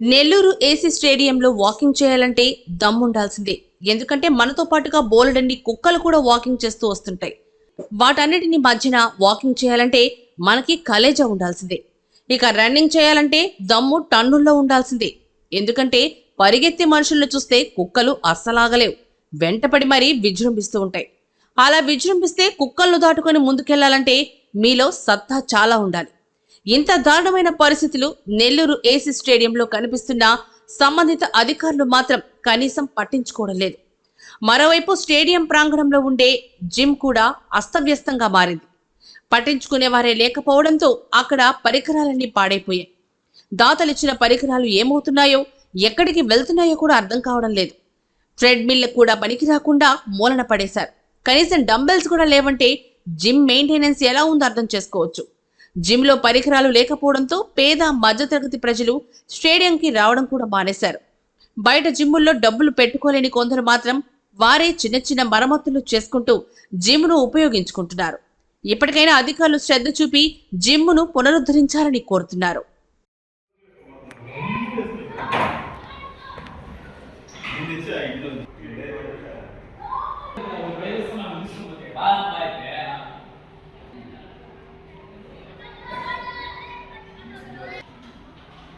Nellore AC స్టేడియంలో walking చేయాలంటే దమ్ముండాల్సిందే. ఎందుకంటే మనతో పాటుగా బోలెడన్ని కుక్కలు కూడా వాకింగ్ చేస్తూ వస్తుంటాయి. వాటన్నిటిని మధ్యన వాకింగ్ చేయాలంటే మనకి కలేజా ఉండాల్సిందే. ఇక రన్నింగ్ చేయాలంటే దమ్ము టన్నుల్లో ఉండాల్సిందే. ఎందుకంటే పరిగెత్తే మనుషులను చూస్తే కుక్కలు అస్సలాగలేవు. వెంటపడి మరీ విజృంభిస్తూ ఉంటాయి. అలా విజృంభిస్తే కుక్కలను దాటుకొని ముందుకెళ్ళాలంటే మీలో సత్తా చాలా ఉండాలి. ఇంత దారుణమైన పరిస్థితులు నెల్లూరు ఏసీ స్టేడియంలో కనిపిస్తున్న సంబంధిత అధికారులు మాత్రం కనీసం పట్టించుకోవడం లేదు. మరోవైపు స్టేడియం ప్రాంగణంలో ఉండే జిమ్ కూడా అస్తవ్యస్తంగా మారింది. పట్టించుకునేవారే లేకపోవడంతో అక్కడ పరికరాలన్నీ పాడైపోయాయి. దాతలిచ్చిన పరికరాలు ఏమవుతున్నాయో ఎక్కడికి వెళ్తున్నాయో కూడా అర్థం కావడం లేదు. ట్రెడ్మిల్ కూడా పనికి రాకుండా మూలన పడేశారు. కనీసం డంబెల్స్ కూడా లేవంటే జిమ్ మెయింటెనెన్స్ ఎలా ఉందో అర్థం చేసుకోవచ్చు. జిమ్లో పరికరాలు లేకపోవడంతో పేద మధ్యతరగతి ప్రజలు స్టేడియంకి రావడం కూడా మానేశారు. బయట జిమ్ముల్లో డబ్బులు పెట్టుకోలేని కొందరు మాత్రం వారే చిన్న చిన్న మరమ్మతులు చేసుకుంటూ జిమ్ను ఉపయోగించుకుంటున్నారు. ఇప్పటికైనా అధికారులు శ్రద్ధ చూపి జిమ్ను పునరుద్ధరించాలని కోరుతున్నారు.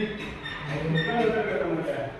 Thank you.